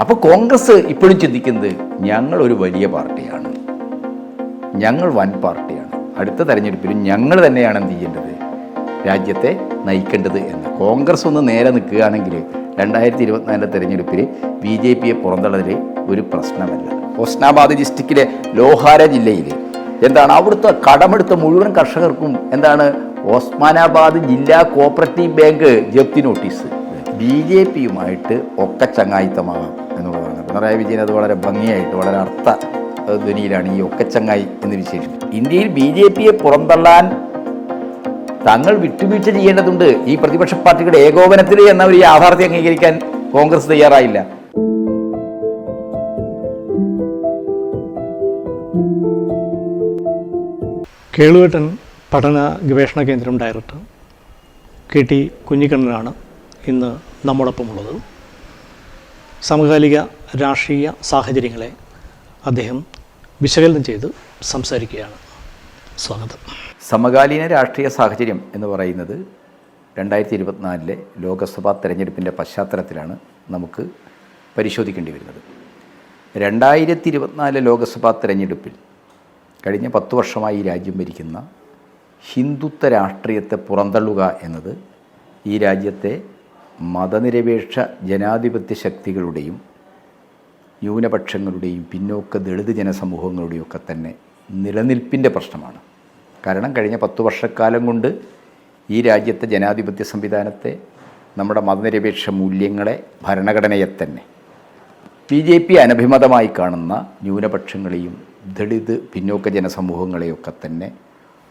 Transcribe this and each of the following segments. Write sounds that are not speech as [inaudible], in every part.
അപ്പോൾ കോൺഗ്രസ് ഇപ്പോഴും ചിന്തിക്കുന്നത് ഞങ്ങൾ ഒരു വലിയ പാർട്ടിയാണ്. ഞങ്ങൾ വൻ പാർട്ടിയാണ്. അടുത്ത തെരഞ്ഞെടുപ്പിലും ഞങ്ങൾ തന്നെയാണ് എന്ത് ചെയ്യേണ്ടത്? രാജ്യത്തെ നയിക്കേണ്ടത് എന്ന്. കോൺഗ്രസ് ഒന്ന് നേരെ നിൽക്കുകയാണെങ്കിൽ രണ്ടായിരത്തി ഇരുപത്തിനാലിലെ തെരഞ്ഞെടുപ്പിൽ ബി ജെ പിയെ പുറന്തള്ളതിൽ ഒരു പ്രശ്നമല്ല. ഹോസ്നാബാദ് ഡിസ്ട്രിക്റ്റിലെ ലോഹാര ജില്ലയിൽ എന്താണ് അവിടുത്തെ കടമെടുത്ത മുഴുവൻ കർഷകർക്കും എന്താണ് ഓസ്മാനാബാദ് ജില്ലാ കോപ്പറേറ്റീവ് ബാങ്ക് ജപ്തി നോട്ടീസ്. ബി ജെ പിയുമായിട്ട് ഒക്കെ ചങ്ങായിത്തമാകാം. എന്നുള്ളതാണ് പിണറായി വിജയൻ അത് വളരെ ഭംഗിയായിട്ട് വളരെ അർത്ഥ ധ്വനിയിലാണ് ഈ ഒക്കച്ചങ്ങായി എന്ന് വിശേഷിപ്പിച്ചത് ഇന്ത്യയിൽ ബി ജെ പിയെ പുറന്തള്ളാൻ തങ്ങൾ വിട്ടുവീഴ്ച ചെയ്യേണ്ടതുണ്ട് ഈ പ്രതിപക്ഷ പാർട്ടിയുടെ ഏകോപനത്തിൽ എന്ന ഒരു യാഥാർത്ഥ്യം അംഗീകരിക്കാൻ കോൺഗ്രസ് തയ്യാറായില്ല. കേളുവേട്ടൻ പഠന ഗവേഷണ കേന്ദ്രം ഡയറക്ടർ കെ ടി കുഞ്ഞിക്കണ്ണനാണ് ഇന്ന് നമ്മോടൊപ്പമുള്ളത്. സമകാലിക രാഷ്ട്രീയ സാഹചര്യങ്ങളെ അദ്ദേഹം വിശകലനം ചെയ്ത് സംസാരിക്കുകയാണ്. സ്വാഗതം. സമകാലീന രാഷ്ട്രീയ സാഹചര്യം എന്ന് പറയുന്നത് രണ്ടായിരത്തി ഇരുപത്തിനാലിലെ ലോക്സഭാ തെരഞ്ഞെടുപ്പിന്റെ പശ്ചാത്തലത്തിലാണ് നമുക്ക് പരിശോധിക്കേണ്ടി വരുന്നത്. രണ്ടായിരത്തി ഇരുപത്തിനാലിലെ ലോക്സഭാ തെരഞ്ഞെടുപ്പിൽ കഴിഞ്ഞ പത്ത് വർഷമായി രാജ്യം ഭരിക്കുന്ന ഹിന്ദുത്വ രാഷ്ട്രീയത്തെ പുറന്തള്ളുക എന്നത് ഈ രാജ്യത്തെ മതനിരപേക്ഷ ജനാധിപത്യ ശക്തികളുടെയും ന്യൂനപക്ഷങ്ങളുടെയും പിന്നോക്ക ദളിത് ജനസമൂഹങ്ങളുടെയും ഒക്കെ തന്നെ നിലനിൽപ്പിന്റെ പ്രശ്നമാണ്. കാരണം കഴിഞ്ഞ പത്ത് വർഷക്കാലം കൊണ്ട് ഈ രാജ്യത്തെ ജനാധിപത്യ സംവിധാനത്തെ നമ്മുടെ മതനിരപേക്ഷ മൂല്യങ്ങളെ ഭരണഘടനയെ തന്നെ ബി ജെ പി അനഭിമതമായി കാണുന്ന ന്യൂനപക്ഷങ്ങളെയും ദളിത് പിന്നോക്ക ജനസമൂഹങ്ങളെയൊക്കെ തന്നെ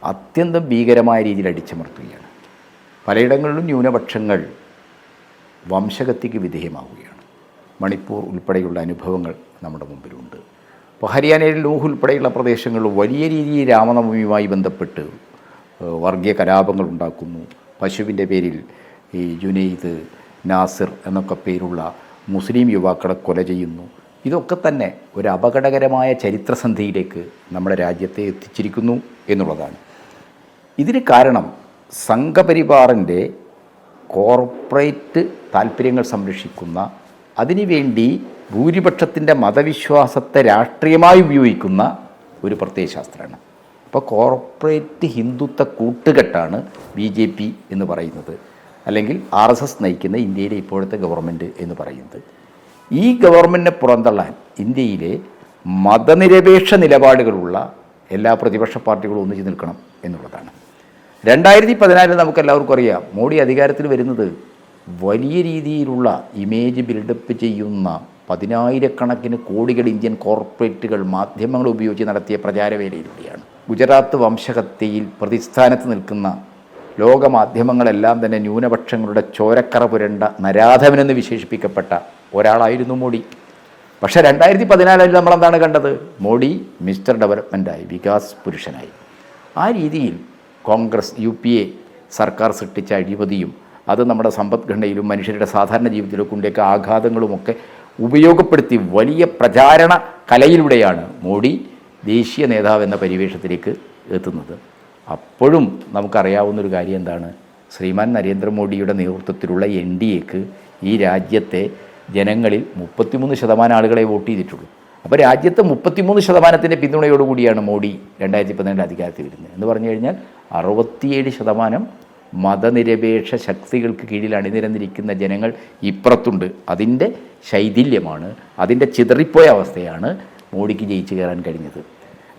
അത്യന്തം ഭീകരമായ രീതിയിൽ അടിച്ചമർത്തുകയാണ്. പലയിടങ്ങളിലും ന്യൂനപക്ഷങ്ങൾ വംശഗതിക്ക് വിധേയമാവുകയാണ്. മണിപ്പൂർ ഉൾപ്പെടെയുള്ള അനുഭവങ്ങൾ നമ്മുടെ മുമ്പിലുണ്ട്. ഇപ്പോൾ ഹരിയാനയിൽ ലൂഹ് ഉൾപ്പെടെയുള്ള പ്രദേശങ്ങൾ വലിയ രീതിയിൽ രാമനവമിയുമായി ബന്ധപ്പെട്ട് വർഗീയ കലാപങ്ങൾ ഉണ്ടാക്കുന്നു. പശുവിന്റെ പേരിൽ ഈ ജുനൈദ് നാസിർ എന്നൊക്കെ പേരുള്ള മുസ്ലിം യുവാക്കളെ കൊല ചെയ്യുന്നു. ഇതൊക്കെ തന്നെ ഒരു അപകടകരമായ ചരിത്രസന്ധിയിലേക്ക് നമ്മുടെ രാജ്യത്തെ എത്തിച്ചിരിക്കുന്നു എന്നുള്ളതാണ്. ഇതിന് കാരണം സംഘപരിവാറിന്റെ കോർപ്പറേറ്റ് താല്പര്യങ്ങൾ സംരക്ഷിക്കുന്ന അതിനുവേണ്ടി ഭൂരിപക്ഷത്തിന്റെ മതവിശ്വാസത്തെ രാഷ്ട്രീയമായി ഉപയോഗിക്കുന്ന ഒരു പ്രത്യയശാസ്ത്രമാണ് അപ്പോൾ കോർപ്പറേറ്റ് ഹിന്ദുത്വ കൂട്ടുകെട്ടാണ് ബി ജെ പി എന്ന് പറയുന്നത്. അല്ലെങ്കിൽ ആർ എസ് എസ് നയിക്കുന്ന ഇന്ത്യയിലെ ഇപ്പോഴത്തെ ഗവൺമെന്റ് എന്ന് പറയുന്നത്. ഈ ഗവൺമെന്റിനെ പുറന്തള്ളാൻ ഇന്ത്യയിലെ മതനിരപേക്ഷ നിലപാടുകളുള്ള എല്ലാ പ്രതിപക്ഷ പാർട്ടികളും ഒന്നിച്ച് നിൽക്കണം എന്നുള്ളതാണ്. രണ്ടായിരത്തി പതിനാലിൽ നമുക്ക് എല്ലാവർക്കും അറിയാം മോഡി അധികാരത്തിൽ വരുന്നത് വലിയ രീതിയിലുള്ള ഇമേജ് ബിൽഡപ്പ് ചെയ്യുന്ന പതിനായിരക്കണക്കിന് കോടികൾ ഇന്ത്യൻ കോർപ്പറേറ്റുകൾ മാധ്യമങ്ങൾ ഉപയോഗിച്ച് നടത്തിയ പ്രചാരവേലയിലൂടെയാണ്. ഗുജറാത്ത് വംശഹത്യയിൽ പ്രതിസ്ഥാനത്ത് നിൽക്കുന്ന ലോകമാധ്യമങ്ങളെല്ലാം തന്നെ ന്യൂനപക്ഷങ്ങളുടെ ചോരക്കറ പുരണ്ട നരാധവനെന്ന് വിശേഷിപ്പിക്കപ്പെട്ട ഒരാളായിരുന്നു മോഡി. പക്ഷേ രണ്ടായിരത്തി പതിനാലിൽ നമ്മളെന്താണ് കണ്ടത്? മോഡി മിസ്റ്റർ ഡെവലപ്മെന്റായി വികാസ് പുരുഷനായി. ആ രീതിയിൽ കോൺഗ്രസ് യു പി എ സർക്കാർ സൃഷ്ടിച്ച അഴിമതിയും അത് നമ്മുടെ സമ്പദ്ഘടനയിലും മനുഷ്യരുടെ സാധാരണ ജീവിതത്തിലൊക്കെ കൊണ്ടേക്ക് ആഘാതങ്ങളുമൊക്കെ ഉപയോഗപ്പെടുത്തി വലിയ പ്രചാരണ കലയിലൂടെയാണ് മോഡി ദേശീയ നേതാവ് എന്ന പരിവേഷത്തിലേക്ക് എത്തുന്നത്. അപ്പോഴും നമുക്കറിയാവുന്നൊരു കാര്യം എന്താണ്? ശ്രീമാൻ നരേന്ദ്രമോദിയുടെ നേതൃത്വത്തിലുള്ള എൻ ഡി എക്ക് ഈ രാജ്യത്തെ ജനങ്ങളിൽ മുപ്പത്തിമൂന്ന് ശതമാനം ആളുകളെ വോട്ട് ചെയ്തിട്ടുള്ളൂ. അപ്പോൾ രാജ്യത്ത് മുപ്പത്തിമൂന്ന് ശതമാനത്തിന്റെ പിന്തുണയോടുകൂടിയാണ് മോഡി രണ്ടായിരത്തി പതിനെട്ട് അധികാരത്തിൽ വരുന്നത്. എന്ന് പറഞ്ഞു കഴിഞ്ഞാൽ അറുപത്തിയേഴ് ശതമാനം മതനിരപേക്ഷ ശക്തികൾക്ക് കീഴിൽ അണിനിരന്നിരിക്കുന്ന ജനങ്ങൾ ഇപ്പുറത്തുണ്ട്. അതിന്റെ ശൈഥില്യമാണ്. അതിന്റെ ചിതറിപ്പോയ അവസ്ഥയാണ് മോഡിക്ക് ജയിച്ചു കയറാൻ കഴിഞ്ഞത്.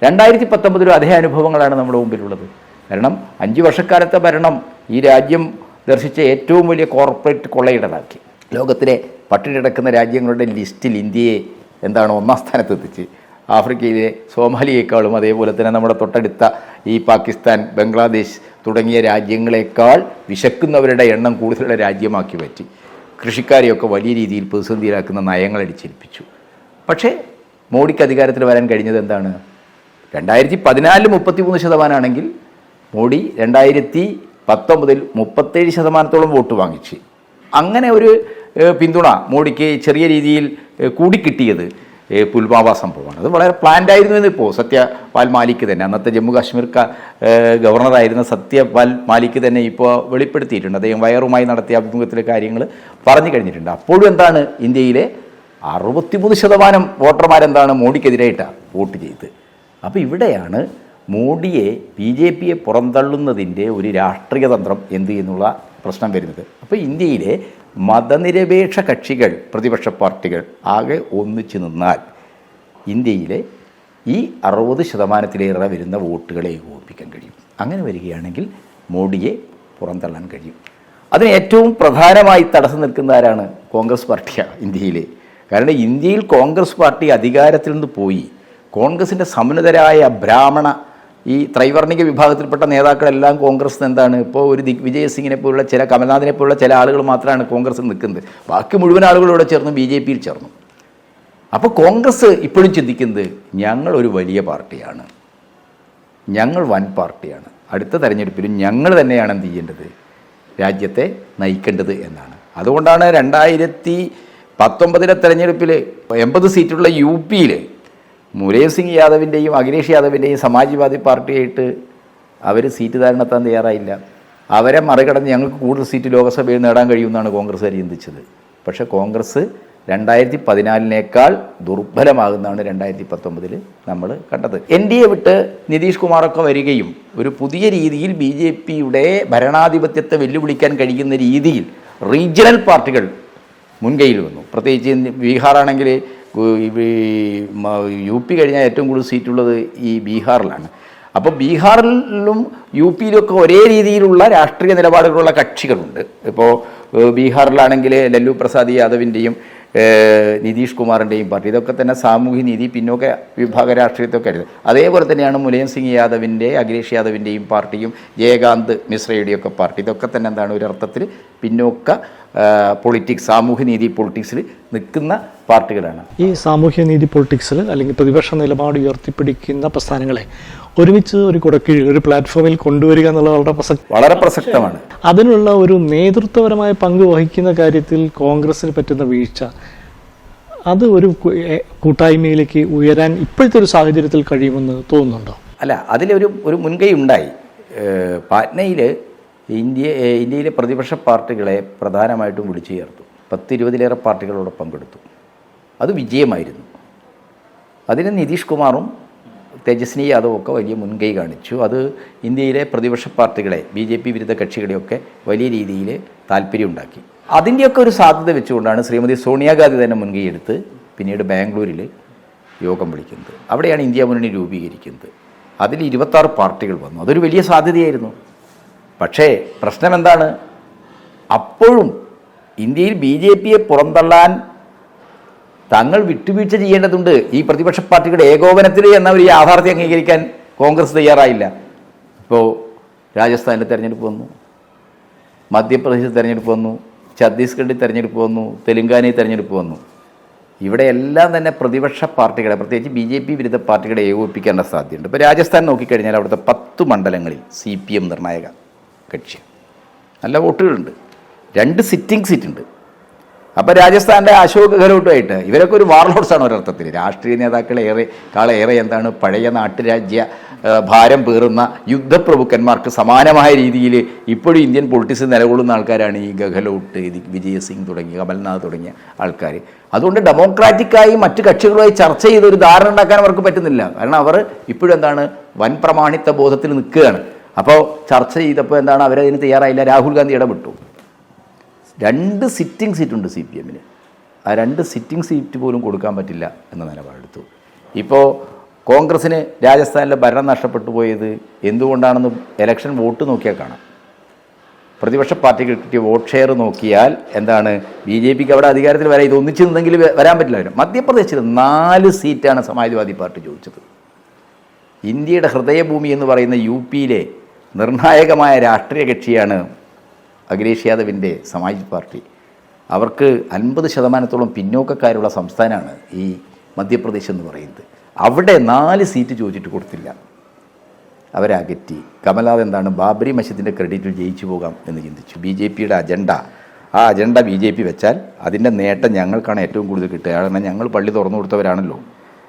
രണ്ടായിരത്തി പത്തൊമ്പതിലും അതേ അനുഭവങ്ങളാണ് നമ്മുടെ മുമ്പിലുള്ളത്. കാരണം അഞ്ച് വർഷക്കാലത്തെ ഭരണം ഈ രാജ്യം ദർശിച്ച ഏറ്റവും വലിയ കോർപ്പറേറ്റ് കൊള്ളയിടതാക്കി ലോകത്തിലെ പട്ടിണി കിടക്കുന്ന രാജ്യങ്ങളുടെ ലിസ്റ്റിൽ ഇന്ത്യയെ എന്താണ് ഒന്നാം സ്ഥാനത്ത് എത്തിച്ച് ആഫ്രിക്കയിലെ സോമാലിയേക്കാളും അതേപോലെ തന്നെ നമ്മുടെ തൊട്ടടുത്ത ഈ പാകിസ്ഥാൻ ബംഗ്ലാദേശ് തുടങ്ങിയ രാജ്യങ്ങളെക്കാൾ വിശക്കുന്നവരുടെ എണ്ണം കൂടുതലുള്ള രാജ്യമാക്കി പറ്റി കൃഷിക്കാരെയൊക്കെ വലിയ രീതിയിൽ പ്രതിസന്ധിയിലാക്കുന്ന നയങ്ങൾ അടിച്ചേൽപ്പിച്ചു. പക്ഷേ മോഡിക്ക് അധികാരത്തിൽ വരാൻ കഴിഞ്ഞത് എന്താണ്? രണ്ടായിരത്തി പതിനാലിൽ മുപ്പത്തി മൂന്ന് ശതമാനമാണെങ്കിൽ മോഡി രണ്ടായിരത്തി പത്തൊമ്പതിൽ മുപ്പത്തേഴ് ശതമാനത്തോളം വോട്ട് വാങ്ങിച്ച്. അങ്ങനെ ഒരു പിന്തുണ മോഡിക്ക് ചെറിയ രീതിയിൽ കൂടിക്കിട്ടിയത്. പുൽവാമ സംഭവമാണ്. അത് വളരെ പ്ലാൻഡ് ആയിരുന്നു എന്ന് ഇപ്പോൾ സത്യപാൽ മാലിക് തന്നെ. അന്നത്തെ ജമ്മു കാശ്മീർ ഗവർണറായിരുന്ന സത്യപാൽ മാലിക് തന്നെ ഇപ്പോൾ വെളിപ്പെടുത്തിയിട്ടുണ്ട്. അദ്ദേഹം വയറുമായി നടത്തിയ അഭിമുഖത്തിലെ കാര്യങ്ങൾ പറഞ്ഞു കഴിഞ്ഞിട്ടുണ്ട്. അപ്പോഴും എന്താണ് ഇന്ത്യയിലെ അറുപത്തിമൂന്ന് ശതമാനം വോട്ടർമാരെന്താണ് മോഡിക്കെതിരായിട്ടാണ് വോട്ട് ചെയ്ത്? അപ്പോൾ ഇവിടെയാണ് മോഡിയെ ബി ജെ പിയെ പുറന്തള്ളുന്നതിന്റെ ഒരു രാഷ്ട്രീയ തന്ത്രം എന്ത് എന്നുള്ള പ്രശ്നം വരുന്നത്. അപ്പോൾ ഇന്ത്യയിലെ മതനിരപേക്ഷ കക്ഷികൾ പ്രതിപക്ഷ പാർട്ടികൾ ആകെ ഒന്നിച്ചു നിന്നാൽ ഇന്ത്യയിലെ ഈ അറുപത് ശതമാനത്തിലേറെ വരുന്ന വോട്ടുകളെ ഏകോപിപ്പിക്കാൻ കഴിയും. അങ്ങനെ വരികയാണെങ്കിൽ മോഡിയെ പുറന്തള്ളാൻ കഴിയും. അതിന് ഏറ്റവും പ്രധാനമായി തടസ്സം നിൽക്കുന്ന ആരാണ്? കോൺഗ്രസ് പാർട്ടിയാണ് ഇന്ത്യയിലെ. കാരണം ഇന്ത്യയിൽ കോൺഗ്രസ് പാർട്ടി അധികാരത്തിൽ നിന്ന് പോയി. കോൺഗ്രസിന്റെ സമുന്നതരായ ബ്രാഹ്മണ ഈ ത്രൈവർണിക വിഭാഗത്തിൽപ്പെട്ട നേതാക്കളെല്ലാം കോൺഗ്രസ് എന്താണ്? ഇപ്പോൾ ഒരു ദിഗ്വിജയ് സിംഗിനെ പോലുള്ള ചില കമൽനാഥിനെ പോലുള്ള ചില ആളുകൾ മാത്രമാണ് കോൺഗ്രസിൽ നിൽക്കുന്നത്. ബാക്കി മുഴുവൻ ആളുകളോടെ ചേർന്ന് ബി ജെ പിയിൽ ചേർന്നു. അപ്പോൾ കോൺഗ്രസ് ഇപ്പോഴും ചിന്തിക്കുന്നത് ഞങ്ങൾ ഒരു വലിയ പാർട്ടിയാണ്. ഞങ്ങൾ വൻ പാർട്ടിയാണ്. അടുത്ത തെരഞ്ഞെടുപ്പിലും ഞങ്ങൾ തന്നെയാണ് എന്ത് ചെയ്യേണ്ടത്? രാജ്യത്തെ നയിക്കേണ്ടത് എന്നാണ്. അതുകൊണ്ടാണ് രണ്ടായിരത്തി പത്തൊമ്പതിലെ തെരഞ്ഞെടുപ്പിൽ എൺപത് സീറ്റുള്ള യു പിയിൽ മുരേം സിംഗ് യാദവിന്റെയും അഖിലേഷ് യാദവിന്റെയും സമാജ്വാദി പാർട്ടിയായിട്ട് അവർ സീറ്റ് ധാരണത്താൻ തയ്യാറായില്ല. അവരെ മറികടന്ന് ഞങ്ങൾക്ക് കൂടുതൽ സീറ്റ് ലോക്സഭയിൽ നേടാൻ കഴിയുമെന്നാണ് കോൺഗ്രസ്സുകാർ ചിന്തിച്ചത്. പക്ഷേ കോൺഗ്രസ് രണ്ടായിരത്തി പതിനാലിനേക്കാൾ ദുർബലമാകുന്നതാണ് രണ്ടായിരത്തി പത്തൊമ്പതിൽ നമ്മൾ കണ്ടത്. എൻ ഡി എ വിട്ട് നിതീഷ് കുമാറൊക്കെ വരികയും ഒരു പുതിയ രീതിയിൽ ബി ജെ പിയുടെ ഭരണാധിപത്യത്തെ വെല്ലുവിളിക്കാൻ കഴിയുന്ന രീതിയിൽ റീജിയണൽ പാർട്ടികൾ മുൻകൈയിൽ വന്നു. പ്രത്യേകിച്ച് ബീഹാറാണെങ്കിൽ യു പി കഴിഞ്ഞാൽ ഏറ്റവും കൂടുതൽ സീറ്റുള്ളത് ഈ ബീഹാറിലാണ്. അപ്പോൾ ബീഹാറിലും യു പിയിലൊക്കെ ഒരേ രീതിയിലുള്ള രാഷ്ട്രീയ നിലപാടുകളുള്ള കക്ഷികളുണ്ട്. ഇപ്പോൾ ബീഹാറിലാണെങ്കിൽ ലല്ലു പ്രസാദ് യാദവിന്റെയും നിതീഷ് കുമാറിന്റെയും പാർട്ടി. ഇതൊക്കെ തന്നെ സാമൂഹ്യ നീതി പിന്നോക്ക വിഭാഗ രാഷ്ട്രീയത്തൊക്കെ ആയിരുന്നു അതേപോലെ തന്നെയാണ് മുലയൻ സിംഗ് യാദവിന്റെ അഖിലേഷ് യാദവിന്റെയും പാർട്ടിയും ജയകാന്ത് മിശ്രയുടെയൊക്കെ പാർട്ടി. ഇതൊക്കെ തന്നെ എന്താണ് ഒരർത്ഥത്തിൽ പിന്നോക്ക പൊളിറ്റിക്സ് സാമൂഹ്യ നീതി പൊളിറ്റിക്സിൽ നിൽക്കുന്ന പാർട്ടികളാണ്. ഈ സാമൂഹ്യനീതി പൊളിറ്റിക്സിൽ അല്ലെങ്കിൽ പ്രതിപക്ഷ നിലപാട് ഉയർത്തിപ്പിടിക്കുന്ന പ്രസ്ഥാനങ്ങളെ ഒരുമിച്ച് ഒരു കുടക്കീഴിൽ ഒരു പ്ലാറ്റ്ഫോമിൽ കൊണ്ടുവരിക എന്നുള്ളത് വളരെ പ്രസക്തി വളരെ പ്രസക്തമാണ്. അതിനുള്ള ഒരു നേതൃത്വപരമായ പങ്ക് വഹിക്കുന്ന കാര്യത്തിൽ കോൺഗ്രസിന് പറ്റുന്ന വീഴ്ച അത് ഒരു കൂട്ടായ്മയിലേക്ക് ഉയരാൻ ഇപ്പോഴത്തെ ഒരു സാഹചര്യത്തിൽ കഴിയുമെന്ന് തോന്നുന്നുണ്ടോ? അല്ല അതിലൊരു ഒരു മുൻകൈ ഉണ്ടായി. പാറ്റ്നയിൽ ഇന്ത്യ ഇന്ത്യയിലെ പ്രതിപക്ഷ പാർട്ടികളെ പ്രധാനമായിട്ടും വിളിച്ചു ചേർത്തു. പത്തിരുപതിലേറെ പാർട്ടികളോട് പങ്കെടുത്തു. അത് വിജയമായിരുന്നു. അതിന് നിതീഷ് കുമാറും തേജസ്വിനി യാദവും ഒക്കെ വലിയ മുൻകൈ കാണിച്ചു. അത് ഇന്ത്യയിലെ പ്രതിപക്ഷ പാർട്ടികളെ ബി ജെ പി വിരുദ്ധ കക്ഷികളെയൊക്കെ വലിയ രീതിയിൽ താല്പര്യമുണ്ടാക്കി അതിന്റെയൊക്കെ ഒരു സാധ്യത വെച്ചുകൊണ്ടാണ് ശ്രീമതി സോണിയാഗാന്ധി തന്നെ മുൻകൈ എടുത്ത് പിന്നീട് ബാംഗ്ലൂരിൽ യോഗം വിളിക്കുന്നത്. അവിടെയാണ് ഇന്ത്യ മുന്നണി രൂപീകരിക്കുന്നത്. അതിൽ ഇരുപത്താറ് പാർട്ടികൾ വന്നു. അതൊരു വലിയ സാധ്യതയായിരുന്നു. പക്ഷേ പ്രശ്നം എന്താണ് അപ്പോഴും ഇന്ത്യയിൽ ബി ജെ പിയെ പുറന്തള്ളാൻ തങ്ങൾ വിട്ടുവീഴ്ച ചെയ്യേണ്ടതുണ്ട്. ഈ പ്രതിപക്ഷ പാർട്ടികളുടെ ഏകോപനത്തിൽ എന്ന ഒരു യാഥാർത്ഥ്യം അംഗീകരിക്കാൻ കോൺഗ്രസ് തയ്യാറായില്ല. ഇപ്പോൾ രാജസ്ഥാനിൽ തെരഞ്ഞെടുപ്പ് വന്നു. മധ്യപ്രദേശിൽ തെരഞ്ഞെടുപ്പ് വന്നു. ഛത്തീസ്ഗഡിൽ തെരഞ്ഞെടുപ്പ് വന്നു. തെലുങ്കാനയിൽ തെരഞ്ഞെടുപ്പ് വന്നു. ഇവിടെ എല്ലാം തന്നെ പ്രതിപക്ഷ പാർട്ടികളെ പ്രത്യേകിച്ച് ബി ജെ പി വിരുദ്ധ പാർട്ടികളെ ഏകോപിപ്പിക്കേണ്ട സാധ്യതയുണ്ട്. ഇപ്പോൾ രാജസ്ഥാൻ നോക്കിക്കഴിഞ്ഞാൽ അവിടുത്തെ പത്ത് മണ്ഡലങ്ങളിൽ സി പി എം നിർണായക കക്ഷി നല്ല വോട്ടുകളുണ്ട്. രണ്ട് സിറ്റിംഗ് സീറ്റുണ്ട്. അപ്പോൾ രാജസ്ഥാന്റെ അശോക് ഗെഹ്ലോട്ടുമായിട്ട് ഇവരൊക്കെ ഒരു വാർലോഡ്സാണ് ഒരർത്ഥത്തിൽ. രാഷ്ട്രീയ നേതാക്കൾ ഏറെ കാളേറെ എന്താണ് പഴയ നാട്ടുരാജ്യ ഭാരം പേറുന്ന യുദ്ധപ്രഭുക്കന്മാർക്ക് സമാനമായ രീതിയിൽ ഇപ്പോഴും ഇന്ത്യൻ പൊളിറ്റിക്സ് നിലകൊള്ളുന്ന ആൾക്കാരാണ് ഈ ഗെഹ്ലോട്ട് വിജയസിംഗ് തുടങ്ങി കമൽനാഥ് തുടങ്ങിയ ആൾക്കാർ അതുകൊണ്ട് ഡെമോക്രാറ്റിക്കായി മറ്റു കക്ഷികളുമായി ചർച്ച ചെയ്ത് ഒരു ധാരണ ഉണ്ടാക്കാൻ അവർക്ക് പറ്റുന്നില്ല. കാരണം അവർ ഇപ്പോഴും എന്താണ് വൻ പ്രമാണിത്വ ബോധത്തിൽ നിൽക്കുകയാണ്. അപ്പോൾ ചർച്ച ചെയ്തപ്പോൾ എന്താണ് അവരതിന് തയ്യാറായില്ല. രാഹുൽ ഗാന്ധി ഇടപെട്ടു. രണ്ട് സിറ്റിംഗ് സീറ്റുണ്ട് സി പി എമ്മിന് ആ രണ്ട് സിറ്റിംഗ് സീറ്റ് പോലും കൊടുക്കാൻ പറ്റില്ല എന്ന നിലപാടെടുത്തു. ഇപ്പോൾ കോൺഗ്രസ്സിന് രാജസ്ഥാനിലെ ഭരണം നഷ്ടപ്പെട്ടു പോയത് എന്തുകൊണ്ടാണെന്ന് ഇലക്ഷൻ വോട്ട് നോക്കിയാൽ കാണാം. പ്രതിപക്ഷ പാർട്ടിക്ക് കിട്ടിയ വോട്ട് ഷെയർ നോക്കിയാൽ എന്താണ് ബി ജെ പിക്ക് അവിടെ അധികാരത്തിൽ വരാൻ ഇത് ഒന്നിച്ചു നിന്നെങ്കിൽ വരാൻ പറ്റില്ല മധ്യപ്രദേശിൽ നാല് സീറ്റാണ് സമാജ്വാദി പാർട്ടി ചോദിച്ചത്. ഇന്ത്യയുടെ ഹൃദയഭൂമി എന്ന് പറയുന്ന യു പിയിലെ നിർണായകമായ രാഷ്ട്രീയ കക്ഷിയാണ് അഖിലേഷ് യാദവിന്റെ സമാജ് പാർട്ടി. അവർക്ക് അൻപത് ശതമാനത്തോളം പിന്നോക്കക്കാരുള്ള സംസ്ഥാനമാണ് ഈ മധ്യപ്രദേശ് എന്ന് പറയുന്നത്. അവിടെ നാല് സീറ്റ് ചോദിച്ചിട്ട് കൊടുത്തില്ല. അവരകറ്റി കമൽനാഥ് എന്താണ് ബാബരി മസ്ജിദിന്റെ ക്രെഡിറ്റിൽ ജയിച്ചു പോകാം എന്ന് ചിന്തിച്ചു. ബി ജെ പിയുടെ അജണ്ട ആ അജണ്ട ബി ജെ പി വെച്ചാൽ അതിന്റെ നേട്ടം ഞങ്ങൾക്കാണ് ഏറ്റവും കൂടുതൽ കിട്ടുക. കാരണം ഞങ്ങൾ പള്ളി തുറന്നു കൊടുത്തവരാണല്ലോ.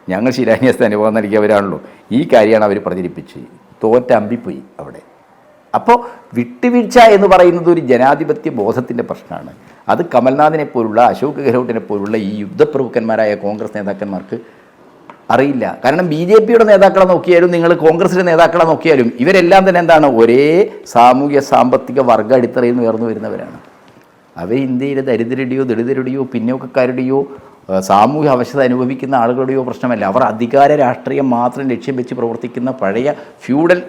ഞങ്ങൾ ശിലാന്യാസത്തെ അനുഭവം നൽകിയവരാണല്ലോ. ഈ കാര്യമാണ് അവർ പ്രചരിപ്പിച്ച് തോറ്റ അമ്പിപ്പോയി അവിടെ. അപ്പോൾ വിട്ടുവീഴ്ച എന്ന് പറയുന്നത് ഒരു ജനാധിപത്യ ബോധത്തിന്റെ പ്രശ്നമാണ്. അത് കമൽനാഥിനെ പോലുള്ള അശോക് ഗെഹ്ലോട്ടിനെ പോലുള്ള ഈ യുദ്ധപ്രഭുക്കന്മാരായ കോൺഗ്രസ് നേതാക്കന്മാർക്ക് അറിയില്ല. കാരണം ബി ജെ പിയുടെ നേതാക്കളെ നോക്കിയാലും നിങ്ങൾ കോൺഗ്രസിന്റെ നേതാക്കളെ നോക്കിയാലും ഇവരെല്ലാം തന്നെ എന്താണ്? ഒരേ സാമൂഹ്യ സാമ്പത്തിക വർഗ അടിത്തറയിൽ നിന്ന് ഉയർന്നു വരുന്നവരാണ്. അവർ ഇന്ത്യയിലെ ദരിദ്രരുടെയോ ദളിതരുടെയോ പിന്നോക്കക്കാരുടെയോ സാമൂഹ്യ അവശത അനുഭവിക്കുന്ന ആളുകളുടെയോ പ്രശ്നമല്ല. അവർ അധികാര രാഷ്ട്രീയം മാത്രം ലക്ഷ്യം വെച്ച് പ്രവർത്തിക്കുന്ന പഴയ ഫ്യൂഡൽ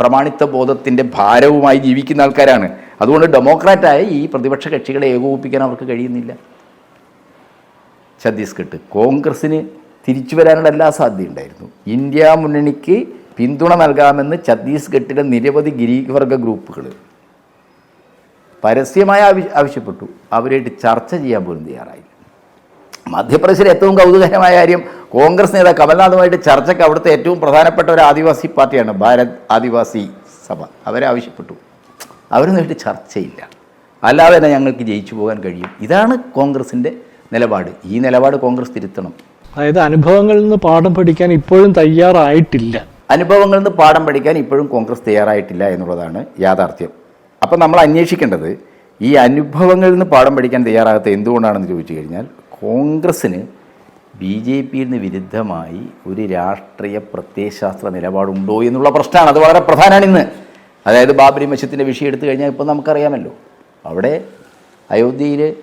പ്രമാണിത്വ ബോധത്തിന്റെ ഭാരവുമായി ജീവിക്കുന്ന ആൾക്കാരാണ്. അതുകൊണ്ട് ഡെമോക്രാറ്റായ ഈ പ്രതിപക്ഷ കക്ഷികളെ ഏകോപിപ്പിക്കാൻ അവർക്ക് കഴിയുന്നില്ല. ഛത്തീസ്ഗഡ് കോൺഗ്രസ്സിന് തിരിച്ചു വരാനുള്ള എല്ലാ സാധ്യതയുണ്ടായിരുന്നു ഇന്ത്യ മുന്നണിക്ക് പിന്തുണ നൽകാമെന്ന് ഛത്തീസ്ഗഡിലെ നിരവധി ഗിരിവർഗ ഗ്രൂപ്പുകൾ പരസ്യമായി ആവശ്യപ്പെട്ടു. അവരായിട്ട് ചർച്ച ചെയ്യാൻ പോലും തയ്യാറായില്ല. മധ്യപ്രദേശിലെ ഏറ്റവും കൗതുകരമായ കാര്യം കോൺഗ്രസ് നേതാവ് കമൽനാഥുമായിട്ട് ചർച്ചയ്ക്ക് അവിടുത്തെ ഏറ്റവും പ്രധാനപ്പെട്ട ഒരു ആദിവാസി പാർട്ടിയാണ് ഭാരത് ആദിവാസി സഭ. അവരെ ആവശ്യപ്പെട്ടു. അവരൊന്നുമായിട്ട് ചർച്ചയില്ല. അല്ലാതെ തന്നെ ഞങ്ങൾക്ക് ജയിച്ചു പോകാൻ കഴിയും. ഇതാണ് കോൺഗ്രസിന്റെ നിലപാട്. ഈ നിലപാട് കോൺഗ്രസ് തിരുത്തണം. അതായത് അനുഭവങ്ങളിൽ നിന്ന് പാഠം പഠിക്കാൻ ഇപ്പോഴും തയ്യാറായിട്ടില്ല. അനുഭവങ്ങളിൽ നിന്ന് പാഠം പഠിക്കാൻ ഇപ്പോഴും കോൺഗ്രസ് തയ്യാറായിട്ടില്ല എന്നുള്ളതാണ് യാഥാർത്ഥ്യം. അപ്പം നമ്മൾ അന്വേഷിക്കേണ്ടത് ഈ അനുഭവങ്ങളിൽ നിന്ന് പാഠം പഠിക്കാൻ തയ്യാറാകാത്ത എന്തുകൊണ്ടാണെന്ന് ചോദിച്ചു കഴിഞ്ഞാൽ കോൺഗ്രസ്സിന് ബി ജെ നിന്ന് വിരുദ്ധമായി ഒരു രാഷ്ട്രീയ പ്രത്യയശാസ്ത്ര നിലപാടുണ്ടോ എന്നുള്ള പ്രശ്നമാണ്. അത് വളരെ പ്രധാനമാണ് ഇന്ന്. അതായത് ബാബരി മസ്ജിദിന്റെ വിഷയം എടുത്തു കഴിഞ്ഞാൽ ഇപ്പോൾ നമുക്കറിയാമല്ലോ. അവിടെ അയോധ്യയിൽ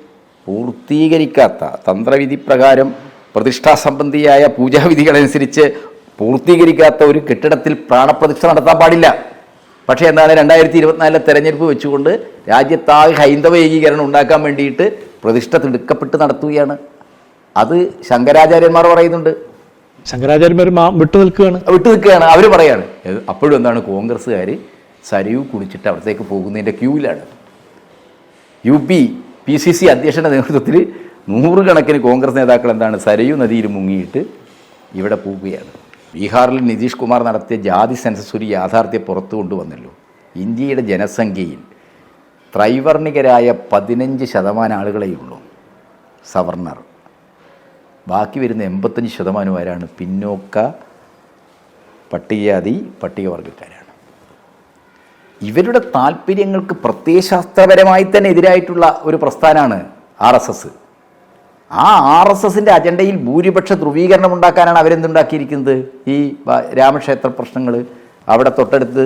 പൂർത്തീകരിക്കാത്ത തന്ത്രവിധി പ്രകാരം പ്രതിഷ്ഠാ സംബന്ധിയായ പൂജാവിധികളനുസരിച്ച് പൂർത്തീകരിക്കാത്ത ഒരു കെട്ടിടത്തിൽ പ്രാണപ്രതിഷ്ഠ നടത്താൻ പാടില്ല. പക്ഷേ എന്താണ് രണ്ടായിരത്തി ഇരുപത്തിനാലിലെ തെരഞ്ഞെടുപ്പ് വെച്ചുകൊണ്ട് രാജ്യത്താകെ ഹൈന്ദവ ഏകീകരണം ഉണ്ടാക്കാൻ വേണ്ടിയിട്ട് പ്രതിഷ്ഠ തിടുക്കപ്പെട്ട് നടത്തുകയാണ്. അത് ശങ്കരാചാര്യന്മാർ പറയുന്നുണ്ട്. ശങ്കരാചാര്യന്മാർ വിട്ടു നിൽക്കുകയാണ്. വിട്ടു നിൽക്കുകയാണ്. അവർ പറയാണ് അപ്പോഴും എന്താണ് കോൺഗ്രസ്സുകാർ സരിവ് കുടിച്ചിട്ട് അവിടത്തേക്ക് പോകുന്നതിന്റെ ക്യൂവിലാണ്. U P P C C അധ്യക്ഷന്റെ നേതൃത്വത്തിൽ നൂറുകണക്കിന് കോൺഗ്രസ് നേതാക്കൾ എന്താണ് സരയു നദിയിൽ മുങ്ങിയിട്ട് ഇവിടെ പോവുകയാണ്. ബീഹാറിൽ നിതീഷ് കുമാർ നടത്തിയ ജാതി സെൻസസ് ഒരു യാഥാർത്ഥ്യം പുറത്തു കൊണ്ടുവന്നല്ലോ. ഇന്ത്യയുടെ ജനസംഖ്യയിൽ ത്രൈവർണികരായ പതിനഞ്ച് ശതമാനം ആളുകളേ ഉള്ളൂ. സവർണർ. ബാക്കി വരുന്ന എൺപത്തഞ്ച് ശതമാനം ആരാണ്? പിന്നോക്ക പട്ടികജാതി പട്ടികവർഗക്കാരാണ് ഇവരുടെ താല്പര്യങ്ങൾക്ക് പ്രത്യയശാസ്ത്രപരമായി തന്നെ എതിരായിട്ടുള്ള ഒരു പ്രസ്ഥാനമാണ് ആർ എസ് എസ്. ആ ആർ എസ് എസിന്റെ അജണ്ടയിൽ ഭൂരിപക്ഷ ധ്രുവീകരണം ഉണ്ടാക്കാനാണ് അവരെന്തുണ്ടാക്കിയിരിക്കുന്നത്? ഈ രാമക്ഷേത്ര പ്രശ്നങ്ങൾ അവിടെ തൊട്ടടുത്ത്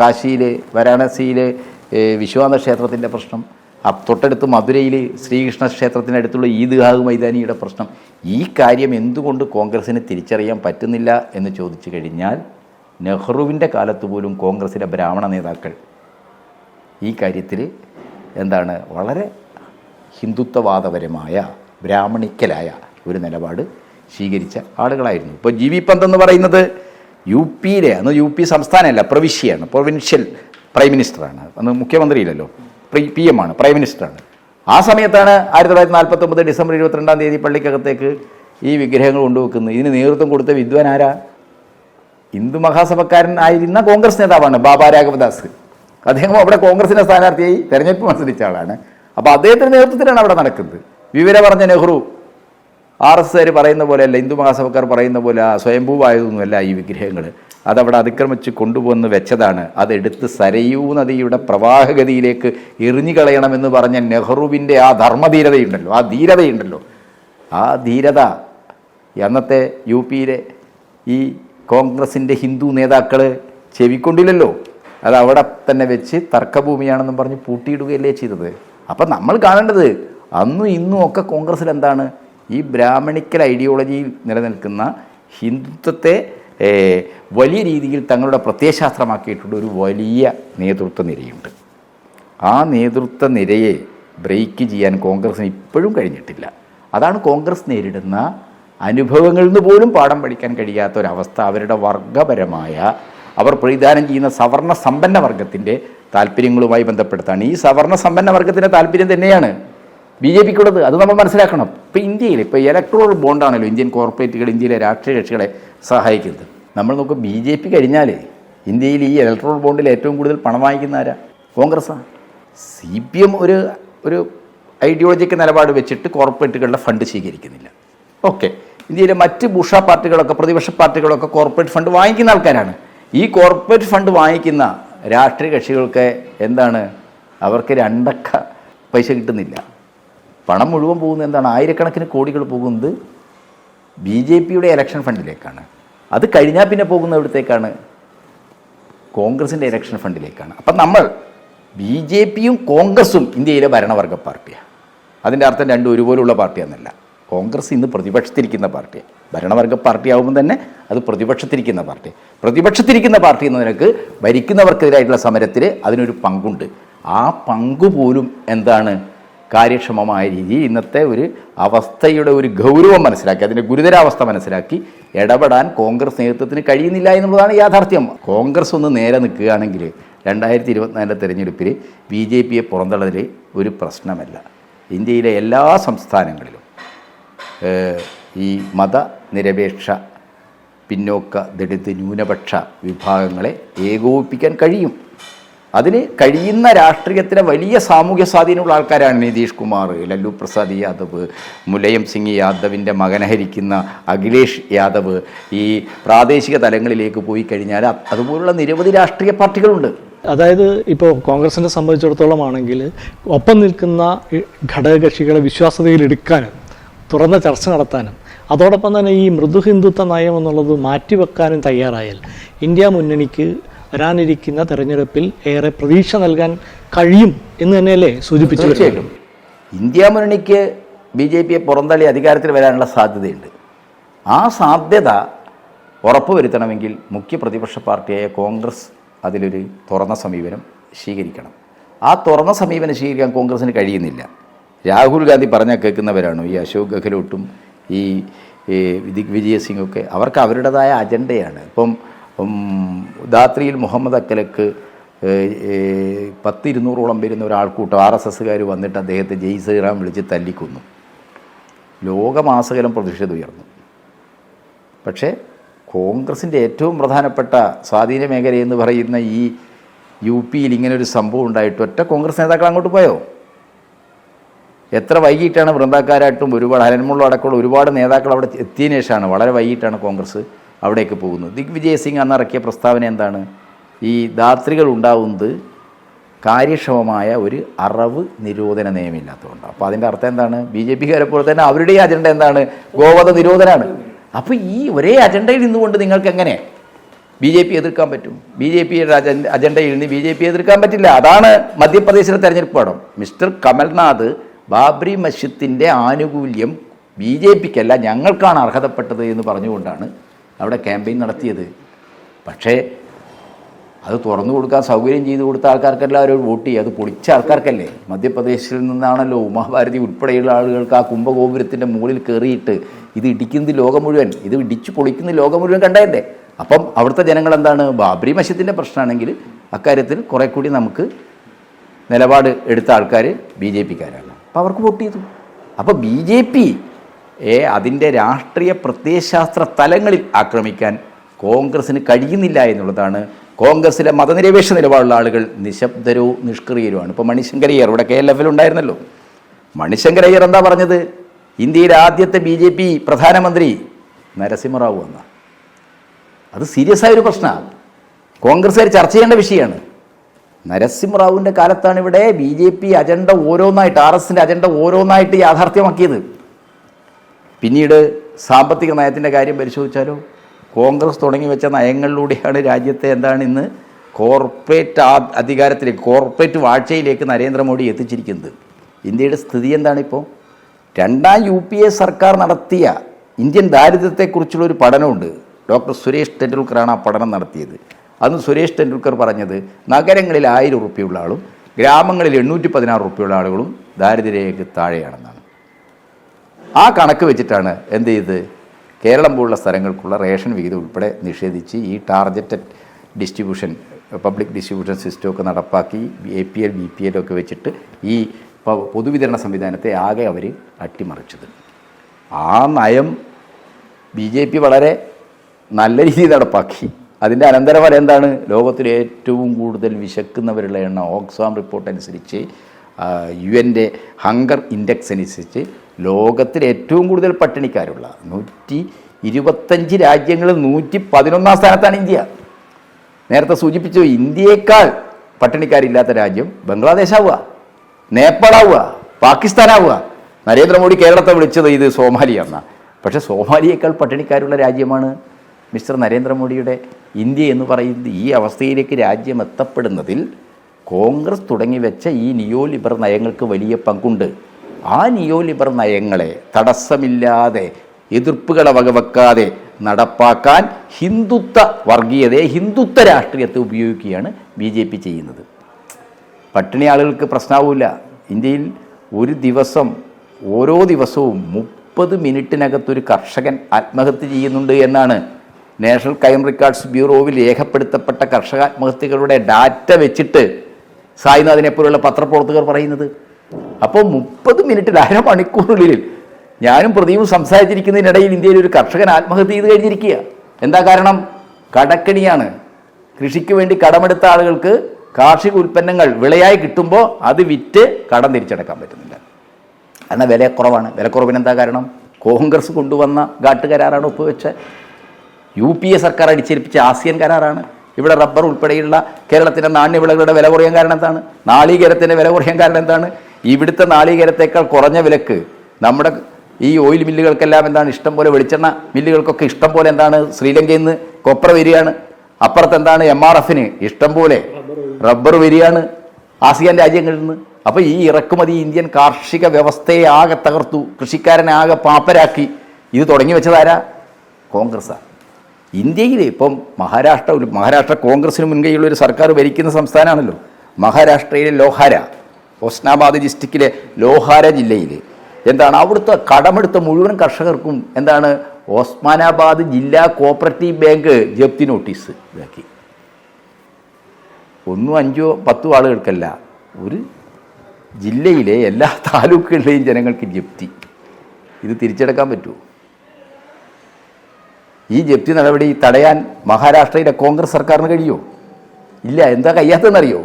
കാശിയിൽ വാരാണസിയിൽ വിശ്വനാഥ ക്ഷേത്രത്തിന്റെ പ്രശ്നം തൊട്ടടുത്ത് മധുരയിൽ ശ്രീകൃഷ്ണ ക്ഷേത്രത്തിനടുത്തുള്ള ഈദ്ഗാഹ് മൈതാനിയുടെ പ്രശ്നം. ഈ കാര്യം എന്തുകൊണ്ട് കോൺഗ്രസ്സിന് തിരിച്ചറിയാൻ പറ്റുന്നില്ല എന്ന് ചോദിച്ചു കഴിഞ്ഞാൽ നെഹ്റുവിന്റെ കാലത്ത് പോലും കോൺഗ്രസ്സിലെ ബ്രാഹ്മണ നേതാക്കൾ ഈ കാര്യത്തിൽ എന്താണ് വളരെ ഹിന്ദുത്വവാദപരമായ ബ്രാഹ്മണിക്കലായ ഒരു നിലപാട് സ്വീകരിച്ച ആളുകളായിരുന്നു. ഇപ്പോൾ ജി വി പന്ത് എന്ന് പറയുന്നത് യു പിയിലെ അന്ന് യു പി സംസ്ഥാനമല്ല പ്രവിശ്യയാണ്. പ്രൊവിൻഷ്യൽ പ്രൈം മിനിസ്റ്ററാണ്. അന്ന് മുഖ്യമന്ത്രിയില്ലല്ലോ. പി എം ആണ് പ്രൈം മിനിസ്റ്ററാണ്. ആ സമയത്താണ് ആയിരത്തി തൊള്ളായിരത്തി നാൽപ്പത്തി ഒമ്പത് ഡിസംബർ ഇരുപത്തിരണ്ടാം തീയതി പള്ളിക്കകത്തേക്ക് ഈ വിഗ്രഹങ്ങൾ കൊണ്ടുവെക്കുന്നത്. ഇതിന് നേതൃത്വം കൊടുത്ത വിദ്വാൻ ആരാ? ഹിന്ദു മഹാസഭക്കാരൻ ആയിരുന്ന കോൺഗ്രസ് നേതാവാണ് ബാബാ രാഘവദാസ്. അദ്ദേഹം അവിടെ കോൺഗ്രസിന്റെ സ്ഥാനാർത്ഥിയായി തെരഞ്ഞെടുപ്പ് മത്സരിച്ച ആളാണ്. അപ്പോൾ അദ്ദേഹത്തിന്റെ നേതൃത്വത്തിലാണ് അവിടെ നടക്കുന്നത്. വിവര പറഞ്ഞ നെഹ്റു ആർ എസ് കാർ പറയുന്ന പോലെയല്ല ഹിന്ദു മഹാസഭക്കാർ പറയുന്ന പോലെ സ്വയംഭൂവായതൊന്നുമല്ല ഈ വിഗ്രഹങ്ങൾ അതവിടെ അതിക്രമിച്ച് കൊണ്ടുപോന്ന് വെച്ചതാണ്. അതെടുത്ത് സരയൂ നദിയുടെ പ്രവാഹഗതിയിലേക്ക് എറിഞ്ഞു കളയണമെന്ന് പറഞ്ഞ നെഹ്റുവിന്റെ ആ ധർമ്മധീരതയുണ്ടല്ലോ ആ ധീരതയുണ്ടല്ലോ. ആ ധീരത. അന്നത്തെ യു പിയിലെ ഈ കോൺഗ്രസിന്റെ ഹിന്ദു നേതാക്കൾ ചെവിക്കൊണ്ടില്ലല്ലോ. അത് അവിടെ തന്നെ വെച്ച് തർക്കഭൂമിയാണെന്നും പറഞ്ഞ് പൂട്ടിയിടുകയല്ലേ ചെയ്തത്. അപ്പം നമ്മൾ കാണേണ്ടത് അന്നും ഇന്നും ഒക്കെ കോൺഗ്രസ്സിൽ എന്താണ്? ഈ ബ്രാഹ്മണിക്കൽ ഐഡിയോളജിയിൽ നിലനിൽക്കുന്ന ഹിന്ദുത്വത്തെ വലിയ രീതിയിൽ തങ്ങളുടെ പ്രത്യയശാസ്ത്രമാക്കിയിട്ടുള്ള ഒരു വലിയ നേതൃത്വ നിരയുണ്ട്. ആ നേതൃത്വ നിരയെ ബ്രേക്ക് ചെയ്യാൻ കോൺഗ്രസ്സിന് ഇപ്പോഴും കഴിഞ്ഞിട്ടില്ല. അതാണ് കോൺഗ്രസ് നേരിടുന്ന അനുഭവങ്ങളിൽ നിന്ന് പോലും പാഠം പഠിക്കാൻ കഴിയാത്ത ഒരവസ്ഥ. അവരുടെ വർഗപരമായ അവർ പ്രതിദാനം ചെയ്യുന്ന സവർണ സമ്പന്ന വർഗത്തിന്റെ താല്പര്യങ്ങളുമായി ബന്ധപ്പെടുത്താണ്. ഈ സവർണ സമ്പന്ന വർഗത്തിന്റെ താല്പര്യം തന്നെയാണ് ബി ജെ പിക്കുള്ളത്. അത് നമ്മൾ മനസ്സിലാക്കണം. ഇപ്പോൾ ഇന്ത്യയിൽ ഇപ്പോൾ ഇലക്ട്രോൾ ബോണ്ടാണല്ലോ ഇന്ത്യൻ കോർപ്പറേറ്റുകൾ ഇന്ത്യയിലെ രാഷ്ട്രീയ കക്ഷികളെ സഹായിക്കുന്നത്. നമ്മൾ നോക്കും ബി ജെ പി കഴിഞ്ഞാൽ ഇന്ത്യയിൽ ഈ ഇലക്ട്രോൾ ബോണ്ടിൽ ഏറ്റവും കൂടുതൽ പണം വാങ്ങിക്കുന്ന ആരാ? കോൺഗ്രസ്സാണ് സി പി എം ഒരു ഒരു ഐഡിയോളജിക്കൽ നിലപാട് വെച്ചിട്ട് കോർപ്പറേറ്റുകളുടെ ഫണ്ട് സ്വീകരിക്കുന്നില്ല. ഓക്കെ. ഇന്ത്യയിലെ മറ്റ് ഭൂഷ പാർട്ടികളൊക്കെ പ്രതിപക്ഷ പാർട്ടികളൊക്കെ കോർപ്പറേറ്റ് ഫണ്ട് വാങ്ങിക്കുന്ന ആൾക്കാരാണ്. ഈ കോർപ്പറേറ്റ് ഫണ്ട് വാങ്ങിക്കുന്ന രാഷ്ട്രീയ കക്ഷികൾക്ക് എന്താണ്? അവർക്ക് രണ്ടക്ക പൈസ കിട്ടുന്നില്ല. പണം മുഴുവൻ പോകുന്നത് എന്താണ്? ആയിരക്കണക്കിന് കോടികൾ പോകുന്നത് ബി ജെ പിയുടെ ഇലക്ഷൻ ഫണ്ടിലേക്കാണ് അത് കഴിഞ്ഞാൽ പിന്നെ പോകുന്ന എവിടത്തേക്കാണ് കോൺഗ്രസിന്റെ ഇലക്ഷൻ ഫണ്ടിലേക്കാണ് അപ്പം നമ്മൾ ബി ജെ പിയും കോൺഗ്രസും ഇന്ത്യയിലെ ഭരണവർഗ പാർട്ടിയാണ് അതിന്റെ അർത്ഥം രണ്ടും ഒരുപോലുള്ള പാർട്ടിയാണെന്നല്ല കോൺഗ്രസ് ഇന്ന് പ്രതിപക്ഷത്തിരിക്കുന്ന പാർട്ടിയാണ് ഭരണവർഗ പാർട്ടി ആകുമ്പോൾ തന്നെ അത് പ്രതിപക്ഷത്തിരിക്കുന്ന പാർട്ടി. പ്രതിപക്ഷത്തിരിക്കുന്ന പാർട്ടി എന്ന നിനക്ക് ഭരിക്കുന്നവർക്കെതിരായിട്ടുള്ള സമരത്തിൽ അതിനൊരു പങ്കുണ്ട്. ആ പങ്ക് പോലും എന്താണ് കാര്യക്ഷമമായ രീതിയിൽ ഇന്നത്തെ ഒരു അവസ്ഥയുടെ ഒരു ഗൗരവം മനസ്സിലാക്കി അതിന്റെ ഗുരുതരാവസ്ഥ മനസ്സിലാക്കി ഇടപെടാൻ കോൺഗ്രസ് നേതൃത്വത്തിന് കഴിയുന്നില്ല എന്നുള്ളതാണ് യാഥാർത്ഥ്യം. കോൺഗ്രസ് ഒന്ന് നേരെ നിൽക്കുകയാണെങ്കിൽ രണ്ടായിരത്തി ഇരുപത്തിനാലിലെ തെരഞ്ഞെടുപ്പിൽ ബി ജെ പിയെ പുറന്തള്ളൽ ഒരു പ്രശ്നമല്ല. ഇന്ത്യയിലെ എല്ലാ സംസ്ഥാനങ്ങളിലും ഈ മതനിരപേക്ഷ പിന്നോക്ക ദളിത് ന്യൂനപക്ഷ വിഭാഗങ്ങളെ ഏകോപിപ്പിക്കാൻ കഴിയും. അതിന് കഴിയുന്ന രാഷ്ട്രീയത്തിലെ വലിയ സാമൂഹ്യ സ്വാധീനമുള്ള ആൾക്കാരാണ് നിതീഷ് കുമാർ ലല്ലു പ്രസാദ് യാദവ് മുലയം സിംഗ് യാദവിന്റെ മകനഹരിക്കുന്ന അഖിലേഷ് യാദവ്. ഈ പ്രാദേശിക തലങ്ങളിലേക്ക് പോയി കഴിഞ്ഞാൽ അതുപോലുള്ള നിരവധി രാഷ്ട്രീയ പാർട്ടികളുണ്ട്. അതായത് ഇപ്പോൾ കോൺഗ്രസിനെ സംബന്ധിച്ചിടത്തോളം ആണെങ്കിൽ ഒപ്പം നിൽക്കുന്ന ഘടകകക്ഷികളെ വിശ്വാസതയിലെടുക്കാനും തുറന്ന ചർച്ച നടത്താനും. അതോടൊപ്പം തന്നെ ഈ മൃദു ഹിന്ദുത്വ നയം എന്നുള്ളത് മാറ്റിവെക്കാനും തയ്യാറായാൽ ഇന്ത്യ മുന്നണിക്ക് വരാനിരിക്കുന്ന തെരഞ്ഞെടുപ്പിൽ ഏറെ പ്രതീക്ഷ നൽകാൻ കഴിയും എന്ന് തന്നെയല്ലേ സൂചിപ്പിച്ചു ഇന്ത്യ മുന്നണിക്ക് ബി ജെ പിയെ പുറന്തള്ളി അധികാരത്തിൽ വരാനുള്ള സാധ്യതയുണ്ട്. ആ സാധ്യത ഉറപ്പുവരുത്തണമെങ്കിൽ മുഖ്യ പ്രതിപക്ഷ പാർട്ടിയായ കോൺഗ്രസ് അതിലൊരു തുറന്ന സമീപനം സ്വീകരിക്കണം. ആ തുറന്ന സമീപനം സ്വീകരിക്കാൻ കോൺഗ്രസിന് കഴിയുന്നില്ല. രാഹുൽ ഗാന്ധി പറഞ്ഞാൽ കേൾക്കുന്നവരാണോ? ഈ അശോക് ഗെഹ്ലോട്ടും ഈ ദിഗ്വിജയ സിംഗൊക്കെ അവർക്ക് അവരുടേതായ അജണ്ടയാണ്. ഇപ്പം ധാത്രിയിൽ മുഹമ്മദ് അക്കലക്ക് പത്തിരുന്നൂറോളം വരുന്ന ഒരാൾക്കൂട്ടം ആർ എസ് എസ്സുകാർ വന്നിട്ട് അദ്ദേഹത്തെ ജയ് ശ്രീറാം വിളിച്ച് തല്ലിക്കൊന്നു. ലോകമാസകലം പ്രതിഷേധം ഉയർന്നു പക്ഷേ കോൺഗ്രസിന്റെ ഏറ്റവും പ്രധാനപ്പെട്ട സ്വാധീന മേഖലയെന്ന് പറയുന്ന ഈ യു പിയിൽ ഇങ്ങനെ ഒരു സംഭവം ഉണ്ടായിട്ട് ഒറ്റ കോൺഗ്രസ് നേതാക്കൾ അങ്ങോട്ട് പോയോ? എത്ര വൈകിട്ടാണ് വൃന്ദാക്കാരായിട്ടും ഒരുപാട് അലന്മുള്ള അടക്കമുള്ള ഒരുപാട് നേതാക്കൾ അവിടെ എത്തിയതിനു ശേഷമാണ് വളരെ വൈകിട്ടാണ് കോൺഗ്രസ് അവിടേക്ക് പോകുന്നത്. ദിഗ്വിജയ് സിംഗ് അന്ന് ഇറക്കിയ പ്രസ്താവന എന്താണ്? ഈ ധാത്രികൾ ഉണ്ടാവുന്നത് കാര്യക്ഷമമായ ഒരു അറവ് നിരോധന നിയമമില്ലാത്തതുകൊണ്ട് അപ്പോൾ അതിന്റെ അർത്ഥം എന്താണ്? ബി ജെ പിക്കാരെ പോലെ തന്നെ അവരുടെ അജണ്ട എന്താണ്? ഗോവധ നിരോധനമാണ് അപ്പോൾ ഈ ഒരേ അജണ്ടയിൽ നിന്നുകൊണ്ട് നിങ്ങൾക്ക് എങ്ങനെ ബി ജെ പി എതിർക്കാൻ പറ്റും? ബി ജെ പിയുടെ അജണ്ട അജണ്ടയിൽ നിന്ന് ബി ജെ പി എതിർക്കാൻ പറ്റില്ല. അതാണ് മധ്യപ്രദേശിലെ തെരഞ്ഞെടുപ്പ് പാഠം മിസ്റ്റർ കമൽനാഥ് ബാബ്രി മസ്ജിദിന്റെ ആനുകൂല്യം ബി ജെ പിക്കല്ല ഞങ്ങൾക്കാണ് അർഹതപ്പെട്ടത് എന്ന് പറഞ്ഞുകൊണ്ടാണ് അവിടെ ക്യാമ്പയിൻ നടത്തിയത്. പക്ഷേ അത് തുറന്നു കൊടുക്കാൻ സൗകര്യം ചെയ്തു കൊടുത്ത ആൾക്കാർക്കെല്ലാം അവർ വോട്ട് ചെയ്യും അത് പൊളിച്ച ആൾക്കാർക്കല്ലേ? മധ്യപ്രദേശിൽ നിന്നാണല്ലോ ഉമാഭാരതി ഉൾപ്പെടെയുള്ള ആളുകൾക്ക് ആ കുംഭഗോപുരത്തിന്റെ മുകളിൽ കയറിയിട്ട് ഇത് ഇടിക്കുന്നത് ലോകം മുഴുവൻ. ഇത് ഇടിച്ച് പൊളിക്കുന്ന ലോകം മുഴുവൻ കണ്ടതല്ലേ? അപ്പം അവിടുത്തെ ജനങ്ങൾ എന്താണ്? ബാബരി മസ്ജിദിന്റെ പ്രശ്നമാണെങ്കിൽ അക്കാര്യത്തിൽ കുറെ കൂടി നമുക്ക് നിലപാട് എടുത്ത ആൾക്കാർ ബി ജെ പിക്കാരാണ്. അപ്പോൾ അവർക്ക് വോട്ട് ചെയ്തു. അപ്പോൾ ബി ജെ പി അതിന്റെ രാഷ്ട്രീയ പ്രത്യയശാസ്ത്ര തലങ്ങളിൽ ആക്രമിക്കാൻ കോൺഗ്രസ്സിന് കഴിയുന്നില്ല എന്നുള്ളതാണ് കോൺഗ്രസ്സിലെ മതനിരപേക്ഷ നിലപാടുള്ള ആളുകൾ നിശബ്ദരോ നിഷ്ക്രിയരുമാണ്. ഇപ്പോൾ മണിശങ്കരയ്യർ ഇവിടെ കെ എൽ എഫിൽ ഉണ്ടായിരുന്നല്ലോ. മണിശങ്കരയ്യർ എന്താ പറഞ്ഞത്? ഇന്ത്യയിലെ ആദ്യത്തെ ബി ജെ പി പ്രധാനമന്ത്രി നരസിംഹറാവു എന്നാണ് അത് സീരിയസ് ആയൊരു പ്രശ്നമാണ്. കോൺഗ്രസ്സുകാർ ചർച്ച ചെയ്യേണ്ട വിഷയമാണ്. നരസിംഹറാവുവിന്റെ കാലത്താണ് ഇവിടെ ബി ജെ പി അജണ്ട ഓരോന്നായിട്ട് ആർ എസിന്റെ അജണ്ട ഓരോന്നായിട്ട് യാഥാർത്ഥ്യമാക്കിയത്. പിന്നീട് സാമ്പത്തിക നയത്തിന്റെ കാര്യം പരിശോധിച്ചാലോ? കോൺഗ്രസ് തുടങ്ങി വെച്ച നയങ്ങളിലൂടെയാണ് രാജ്യത്തെ എന്താണ് ഇന്ന് കോർപ്പറേറ്റ് അധികാരത്തിലേക്ക് കോർപ്പറേറ്റ് വാഴ്ചയിലേക്ക് നരേന്ദ്രമോദി എത്തിച്ചിരിക്കുന്നത്. ഇന്ത്യയുടെ സ്ഥിതി എന്താണിപ്പോൾ രണ്ടാം യു പി എ സർക്കാർ നടത്തിയ ഇന്ത്യൻ ദാരിദ്ര്യത്തെക്കുറിച്ചുള്ള ഒരു പഠനമുണ്ട്. ഡോക്ടർ സുരേഷ് ടെണ്ടുൽക്കറാണ് ആ പഠനം നടത്തിയത്. അന്ന് സുരേഷ് ടെണ്ടുൽക്കർ പറഞ്ഞത് നഗരങ്ങളിൽ ആയിരം ഉറുപ്പിയുള്ള ആളും ഗ്രാമങ്ങളിൽ എണ്ണൂറ്റി പതിനാറ് ഉറുപ്പിയുള്ള ആളുകളും ദാരിദ്ര്യരേഖയ്ക്ക് താഴെയാണെന്നാണ്. ആ കണക്ക് വെച്ചിട്ടാണ് എന്ത് ചെയ്ത്? കേരളം പോലുള്ള സ്ഥലങ്ങൾക്കുള്ള റേഷൻ വിഹിതം ഉൾപ്പെടെ നിഷേധിച്ച് ഈ ടാർഗറ്റഡ് ഡിസ്ട്രിബ്യൂഷൻ പബ്ലിക് ഡിസ്ട്രിബ്യൂഷൻ സിസ്റ്റമൊക്കെ നടപ്പാക്കി A P L B P L ഒക്കെ വെച്ചിട്ട് ഈ പൊതുവിതരണ സംവിധാനത്തെ ആകെ അവർ അട്ടിമറിച്ചത്. ആ നയം ബി ജെ പി വളരെ നല്ല രീതിയിൽ നടപ്പാക്കി. അതിന്റെ അനന്തരഫലം എന്താണ്? ലോകത്തിൽ ഏറ്റവും കൂടുതൽ വിശക്കുന്നവരുള്ള എണ്ണം ഓക്സ്ഫാം റിപ്പോർട്ട് അനുസരിച്ച് യു എന്റെ ഹങ്കർ ഇൻഡെക്സ് അനുസരിച്ച് ലോകത്തിൽ ഏറ്റവും കൂടുതൽ പട്ടിണിക്കാരുള്ള നൂറ്റി ഇരുപത്തഞ്ച് രാജ്യങ്ങളിൽ നൂറ്റി പതിനൊന്നാം സ്ഥാനത്താണ് ഇന്ത്യ. നേരത്തെ സൂചിപ്പിച്ചു ഇന്ത്യയേക്കാൾ പട്ടിണിക്കാരില്ലാത്ത രാജ്യം ബംഗ്ലാദേശാവുക നേപ്പാളാവുക പാകിസ്ഥാനാവുക. നരേന്ദ്രമോദി കേരളത്തെ വിളിച്ചത് ഇത് സോമാലിയ എന്നാ പക്ഷേ സോമാലിയേക്കാൾ പട്ടിണിക്കാരുള്ള രാജ്യമാണ് മിസ്റ്റർ നരേന്ദ്രമോദിയുടെ ഇന്ത്യ എന്ന് പറയുന്നത് ഈ അവസ്ഥയിലേക്ക് രാജ്യം എത്തപ്പെടുന്നതിൽ കോൺഗ്രസ് തുടങ്ങി വെച്ച ഈ നിയോ ലിബർ നയങ്ങൾക്ക് വലിയ പങ്കുണ്ട്. ആ നിയോ ലിബർ നയങ്ങളെ തടസ്സമില്ലാതെ എതിർപ്പുകളെ വകവെക്കാതെ നടപ്പാക്കാൻ ഹിന്ദുത്വ വർഗീയതയെ ഹിന്ദുത്വ രാഷ്ട്രീയത്തെ ഉപയോഗിക്കുകയാണ് ബി ജെ പി ചെയ്യുന്നത്. പട്ടിണി ആളുകൾക്ക് പ്രശ്നമാവില്ല ഇന്ത്യയിൽ ഒരു ദിവസം ഓരോ ദിവസവും മുപ്പത് മിനിറ്റിനകത്തൊരു കർഷകൻ ആത്മഹത്യ ചെയ്യുന്നുണ്ട് എന്നാണ് നാഷണൽ ക്രൈം റെക്കോർഡ്സ് ബ്യൂറോവിൽ രേഖപ്പെടുത്തപ്പെട്ട കർഷക ആത്മഹത്യകളുടെ ഡാറ്റ വെച്ചിട്ട് സായിനാഥിനെ പോലുള്ള പത്രപ്രവർത്തകർ പറയുന്നത്. അപ്പോൾ മുപ്പത് മിനിറ്റിൽ അരമണിക്കൂറിനുള്ളിൽ ഞാനും പ്രതിയും സംസാരിച്ചിരിക്കുന്നതിനിടയിൽ ഇന്ത്യയിൽ ഒരു കർഷകൻ ആത്മഹത്യ ചെയ്ത് കഴിഞ്ഞിരിക്കുക. എന്താ കാരണം? കടക്കണിയാണ്. കൃഷിക്ക് വേണ്ടി കടമെടുത്ത ആളുകൾക്ക് കാർഷിക ഉൽപ്പന്നങ്ങൾ വിളയായി കിട്ടുമ്പോൾ അത് വിറ്റ് കടം തിരിച്ചടക്കാൻ പറ്റുന്നില്ല. കാരണം വിലക്കുറവാണ്. വിലക്കുറവിന് എന്താ കാരണം? കോൺഗ്രസ് കൊണ്ടുവന്ന ഘാട്ട് കരാറാണ് ഒപ്പുവെച്ച യു പി എ സർക്കാർ അടിച്ചേൽപ്പിച്ച ആസിയൻ കരാറാണ്. ഇവിടെ റബ്ബർ ഉൾപ്പെടെയുള്ള കേരളത്തിന്റെ നാണ്യവിളകളുടെ വില കുറയാൻ കാരണം എന്താണ്? നാളികേരത്തിന്റെ വില കുറയാൻ കാരണം എന്താണ്? ഇവിടുത്തെ നാളികേരത്തേക്കാൾ കുറഞ്ഞ വിലക്ക് നമ്മുടെ ഈ ഓയിൽ മില്ലുകൾക്കെല്ലാം എന്താണ്? ഇഷ്ടം പോലെ വെളിച്ചെണ്ണ മില്ലുകൾക്കൊക്കെ ഇഷ്ടം പോലെ എന്താണ്? ശ്രീലങ്കയിൽ നിന്ന് കൊപ്ര വരികയാണ്. അപ്പുറത്ത് എന്താണ്? എം ആർ എഫിന് ഇഷ്ടം പോലെ റബ്ബർ വരികയാണ് ആസിയാൻ രാജ്യങ്ങളിൽ നിന്ന്. അപ്പോൾ ഈ ഇറക്കുമതി ഇന്ത്യൻ കാർഷിക വ്യവസ്ഥയെ ആകെ തകർത്തു. കൃഷിക്കാരനെ ആകെ പാപ്പരാക്കി. ഇത് തുടങ്ങി വെച്ചതാരാ കോൺഗ്രസ്സാണ്. ഇന്ത്യയിൽ ഇപ്പം മഹാരാഷ്ട്ര മഹാരാഷ്ട്ര കോൺഗ്രസിന് മുൻകൈയുള്ള ഒരു സർക്കാർ ഭരിക്കുന്ന സംസ്ഥാനമാണല്ലോ. മഹാരാഷ്ട്രയിലെ ലോഹാര ഒസ്നാബാദ് ഡിസ്ട്രിക്റ്റിലെ ലോഹാര ജില്ലയിൽ എന്താണ് അവിടുത്തെ കടമെടുത്ത മുഴുവൻ കർഷകർക്കും എന്താണ് ഓസ്മാനാബാദ് ജില്ലാ കോപ്പറേറ്റീവ് ബാങ്ക് ജപ്തി നോട്ടീസ് ഇതാക്കി. ഒന്നും അഞ്ചോ പത്തോ ആളുകൾക്കല്ല ഒരു ജില്ലയിലെ എല്ലാ [laughs] താലൂക്കുകളിലെയും ജനങ്ങൾക്ക് ജപ്തി. ഇത് തിരിച്ചെടുക്കാൻ പറ്റുമോ? ഈ ജപ്തി നടപടി തടയാൻ മഹാരാഷ്ട്രയിലെ കോൺഗ്രസ് സർക്കാരിന് കഴിയുമോ ഇല്ല എന്താ കഴിയാത്തതെന്നറിയോ?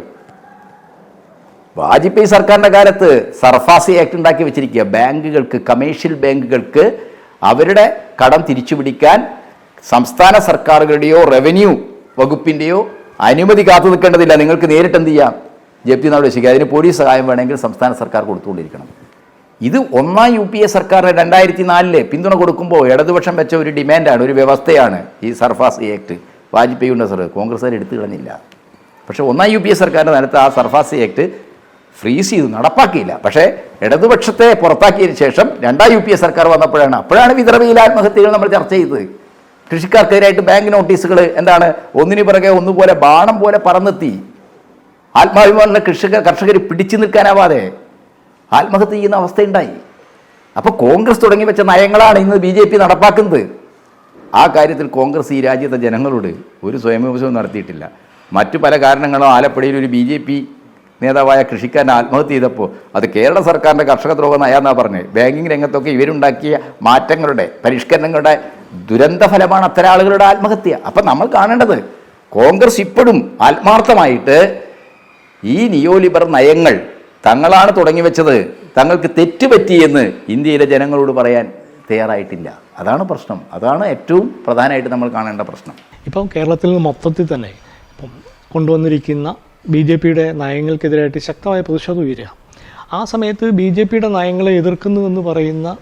വാജ്പേയി സർക്കാരിന്റെ കാലത്ത് സർഫാസി ആക്ട് ഉണ്ടാക്കി വെച്ചിരിക്കുക. ബാങ്കുകൾക്ക് കമേഴ്ഷ്യൽ ബാങ്കുകൾക്ക് അവരുടെ കടം തിരിച്ചുപിടിക്കാൻ സംസ്ഥാന സർക്കാരുകളുടെയോ റവന്യൂ വകുപ്പിന്റെയോ അനുമതി കാത്തു നിൽക്കേണ്ടതില്ല. നിങ്ങൾക്ക് നേരിട്ട് എന്ത് ചെയ്യാം? ജപ്തി നടപടി സ്വീകരിക്കുക. അതിന് പോലീസ് സഹായം വേണമെങ്കിൽ സംസ്ഥാന സർക്കാർ കൊടുത്തുകൊണ്ടിരിക്കണം. ഇത് ഒന്നാം യു പി എ സർക്കാർ രണ്ടായിരത്തി നാലിലെ പിന്തുണ കൊടുക്കുമ്പോൾ ഇടതുപക്ഷം വെച്ച ഒരു ഡിമാൻഡാണ് ഒരു വ്യവസ്ഥയാണ് ഈ സർഫാസ് ആക്ട്. ഉണ്ട് സർ കോൺഗ്രസ്സുകാർ എടുത്തു കളഞ്ഞില്ല. പക്ഷേ ഒന്നാം യു പി എ സർക്കാരിന്റെ നേരത്തെ ആ സർഫാസ് ആക്ട് ഫ്രീസ് ചെയ്തു നടപ്പാക്കിയില്ല. പക്ഷേ ഇടതുപക്ഷത്തെ പുറത്താക്കിയതിന് ശേഷം രണ്ടാം യു പി എ സർക്കാർ വന്നപ്പോഴാണ് അപ്പോഴാണ് വിതർവയിൽ ആത്മഹത്യകൾ നമ്മൾ ചർച്ച ചെയ്തത്. കൃഷിക്കാർക്കെതിരായിട്ട് ബാങ്ക് നോട്ടീസുകൾ എന്താണ് ഒന്നിനു പിറകെ ഒന്നുപോലെ ബാണം പോലെ പറന്നെത്തി. ആത്മാഭിമാനുള്ള കൃഷിക കർഷകർ പിടിച്ചു നിൽക്കാനാവാതെ ആത്മഹത്യ ചെയ്യുന്ന അവസ്ഥയുണ്ടായി. അപ്പോൾ കോൺഗ്രസ് തുടങ്ങി വെച്ച നയങ്ങളാണ് ഇന്ന് ബി ജെ പി നടപ്പാക്കുന്നത്. ആ കാര്യത്തിൽ കോൺഗ്രസ് ഈ രാജ്യത്തെ ജനങ്ങളോട് ഒരു സ്വയംവിമർശനവും നടത്തിയിട്ടില്ല. മറ്റു പല കാരണങ്ങളും ആലപ്പുഴയിൽ ഒരു ബി ജെ പി നേതാവായ കൃഷിക്കാരൻ ആത്മഹത്യ ചെയ്തപ്പോൾ അത് കേരള സർക്കാരിന്റെ കർഷക ദ്രോഹം നയാന്നാണ് പറഞ്ഞത് ബാങ്കിങ് രംഗത്തൊക്കെ ഇവരുണ്ടാക്കിയ മാറ്റങ്ങളുടെ പരിഷ്കരണങ്ങളുടെ ദുരന്ത ഫലമാണ് അത്തരം ആളുകളുടെ ആത്മഹത്യ. അപ്പം നമ്മൾ കാണേണ്ടത് കോൺഗ്രസ് ഇപ്പോഴും ആത്മാർത്ഥമായിട്ട് ഈ നിയോലിബർ നയങ്ങൾ തങ്ങളാണ് തുടങ്ങി വെച്ചത്. തങ്ങൾക്ക് തെറ്റുപറ്റിയെന്ന് ഇന്ത്യയിലെ ജനങ്ങളോട് പറയാൻ തയ്യാറായിട്ടില്ല. അതാണ് പ്രശ്നം. അതാണ് ഏറ്റവും പ്രധാനമായിട്ട് നമ്മൾ കാണേണ്ട പ്രശ്നം. ഇപ്പം കേരളത്തിൽ നിന്ന് മൊത്തത്തിൽ തന്നെ ഇപ്പം കൊണ്ടുവന്നിരിക്കുന്ന ബി ജെ പിയുടെ നയങ്ങൾക്കെതിരായിട്ട് ശക്തമായ പ്രതിഷേധം ഉയരുക. ആ സമയത്ത് ബി ജെ പിയുടെ നയങ്ങളെ എതിർക്കുന്നു എന്ന് പറയുന്ന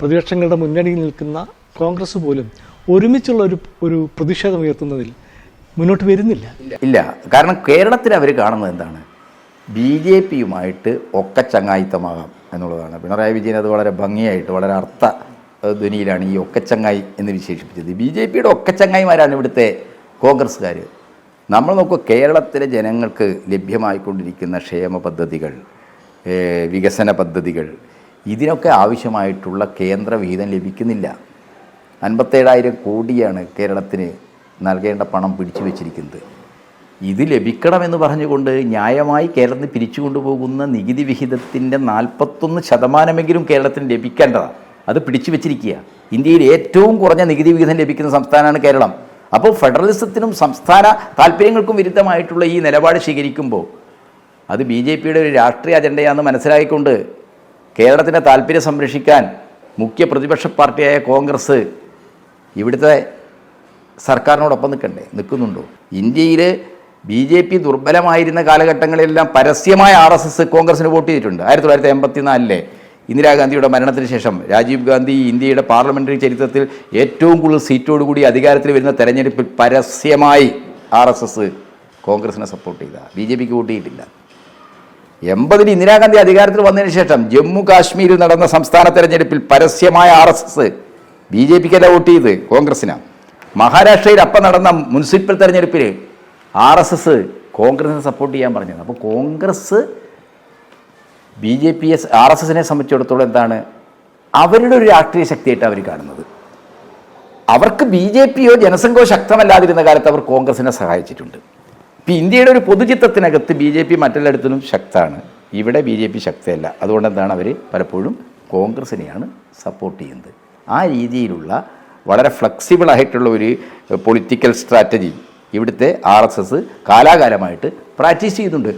പ്രതിപക്ഷങ്ങളുടെ മുന്നണിയിൽ നിൽക്കുന്ന കോൺഗ്രസ് പോലും ഒരുമിച്ചുള്ള ഒരു ഒരു പ്രതിഷേധം ഉയർത്തുന്നതിൽ മുന്നോട്ട് വരുന്നില്ല. ഇല്ല. കാരണം കേരളത്തിൽ അവർ കാണുന്നത് എന്താണ്? ബി ജെ പിയുമായിട്ട് ഒക്കെ ചങ്ങായിത്തമാകാം എന്നുള്ളതാണ്. പിണറായി വിജയൻ അത് വളരെ ഭംഗിയായിട്ട് വളരെ അർത്ഥ ധ്വനിയിലാണ് ഈ ഒക്കച്ചങ്ങായി എന്ന് വിശേഷിപ്പിച്ചത്. ബി ജെ പിയുടെ ഒക്കച്ചങ്ങായിമാരാണ് ഇവിടുത്തെ കോൺഗ്രസ്സുകാർ നമ്മൾ നോക്കുക കേരളത്തിലെ ജനങ്ങൾക്ക് ലഭ്യമായിക്കൊണ്ടിരിക്കുന്ന ക്ഷേമ പദ്ധതികൾ വികസന പദ്ധതികൾ ഇതിനൊക്കെ ആവശ്യമായിട്ടുള്ള കേന്ദ്ര വിഹിതം ലഭിക്കുന്നില്ല. അൻപത്തേഴായിരം കോടിയാണ് കേരളത്തിന് നൽകേണ്ട പണം പിടിച്ചു വച്ചിരിക്കുന്നത്. ഇത് ലഭിക്കണമെന്ന് പറഞ്ഞുകൊണ്ട് ന്യായമായി കേരളത്തിൽ പിരിച്ചു കൊണ്ടുപോകുന്ന നികുതി വിഹിതത്തിന്റെ നാൽപ്പത്തൊന്ന് ശതമാനമെങ്കിലും കേരളത്തിന് ലഭിക്കേണ്ടതാണ്. അത് പിടിച്ചു വെച്ചിരിക്കുക ഇന്ത്യയിൽ ഏറ്റവും കുറഞ്ഞ നികുതി വിഹിതം ലഭിക്കുന്ന സംസ്ഥാനമാണ് കേരളം. അപ്പോൾ ഫെഡറലിസത്തിനും സംസ്ഥാന താല്പര്യങ്ങൾക്കും വിരുദ്ധമായിട്ടുള്ള ഈ നിലപാട് സ്വീകരിക്കുമ്പോൾ അത് ബി ജെ പിയുടെ ഒരു രാഷ്ട്രീയ അജണ്ടയാണെന്ന് മനസ്സിലാക്കിക്കൊണ്ട് കേരളത്തിന്റെ താല്പര്യം സംരക്ഷിക്കാൻ മുഖ്യ പ്രതിപക്ഷ പാർട്ടിയായ കോൺഗ്രസ് ഇവിടുത്തെ സർക്കാരിനോടൊപ്പം നിൽക്കണ്ടേ? നിൽക്കുന്നുണ്ടോ? ഇന്ത്യയിൽ ബി ജെ പി ദുർബലമായിരുന്ന കാലഘട്ടങ്ങളിലെല്ലാം പരസ്യമായ ആർ എസ് എസ് കോൺഗ്രസിന് വോട്ട് ചെയ്തിട്ടുണ്ട്. ആയിരത്തി തൊള്ളായിരത്തി എൺപത്തിനാലിലെ ഇന്ദിരാഗാന്ധിയുടെ മരണത്തിന് ശേഷം രാജീവ് ഗാന്ധി ഇന്ത്യയുടെ പാർലമെന്ററി ചരിത്രത്തിൽ ഏറ്റവും കൂടുതൽ സീറ്റോടുകൂടി അധികാരത്തിൽ വരുന്ന തെരഞ്ഞെടുപ്പിൽ പരസ്യമായി ആർ എസ് എസ് കോൺഗ്രസിനെ സപ്പോർട്ട് ചെയ്ത. ബി ജെ പിക്ക് വോട്ട് ചെയ്തിട്ടില്ല. എൺപതിൽ ഇന്ദിരാഗാന്ധി അധികാരത്തിൽ വന്നതിന് ശേഷം ജമ്മു കാശ്മീരിൽ നടന്ന സംസ്ഥാന തെരഞ്ഞെടുപ്പിൽ പരസ്യമായ R S S B J പിക്കല്ല vote ചെയ്ത് കോൺഗ്രസിനാണ് മഹാരാഷ്ട്രയിൽ അപ്പം നടന്ന മുനിസിപ്പൽ തെരഞ്ഞെടുപ്പിൽ ആർ എസ് എസ് കോൺഗ്രസിനെ സപ്പോർട്ട് ചെയ്യാൻ പറഞ്ഞത് അപ്പോൾ Congress B J P S R S എസിനെ സംബന്ധിച്ചിടത്തോളം എന്താണ്? അവരുടെ ഒരു രാഷ്ട്രീയ ശക്തിയായിട്ട് അവർ കാണുന്നത്. അവർക്ക് ബി ജെ പിയോ ജനസംഘമോ ശക്തമല്ലാതിരുന്ന കാലത്ത് അവർ കോൺഗ്രസിനെ സഹായിച്ചിട്ടുണ്ട്. ഇപ്പം ഇന്ത്യയുടെ ഒരു പൊതുചിത്രത്തിനകത്ത് ബി ജെ പി മറ്റെല്ലായിടത്തിലും ശക്തമാണ്. ഇവിടെ ബി ജെ പി ശക്തയല്ല. അതുകൊണ്ട് എന്താണ് അവർ പലപ്പോഴും കോൺഗ്രസിനെയാണ് സപ്പോർട്ട് ചെയ്യുന്നത്. ആ രീതിയിലുള്ള വളരെ ഫ്ലെക്സിബിൾ ആയിട്ടുള്ള ഒരു പൊളിറ്റിക്കൽ സ്ട്രാറ്റജി ഇവിടുത്തെ ആർ എസ് എസ് കാലാകാലമായിട്ട് പ്രാക്ടീസ് ചെയ്യുന്നുണ്ട്.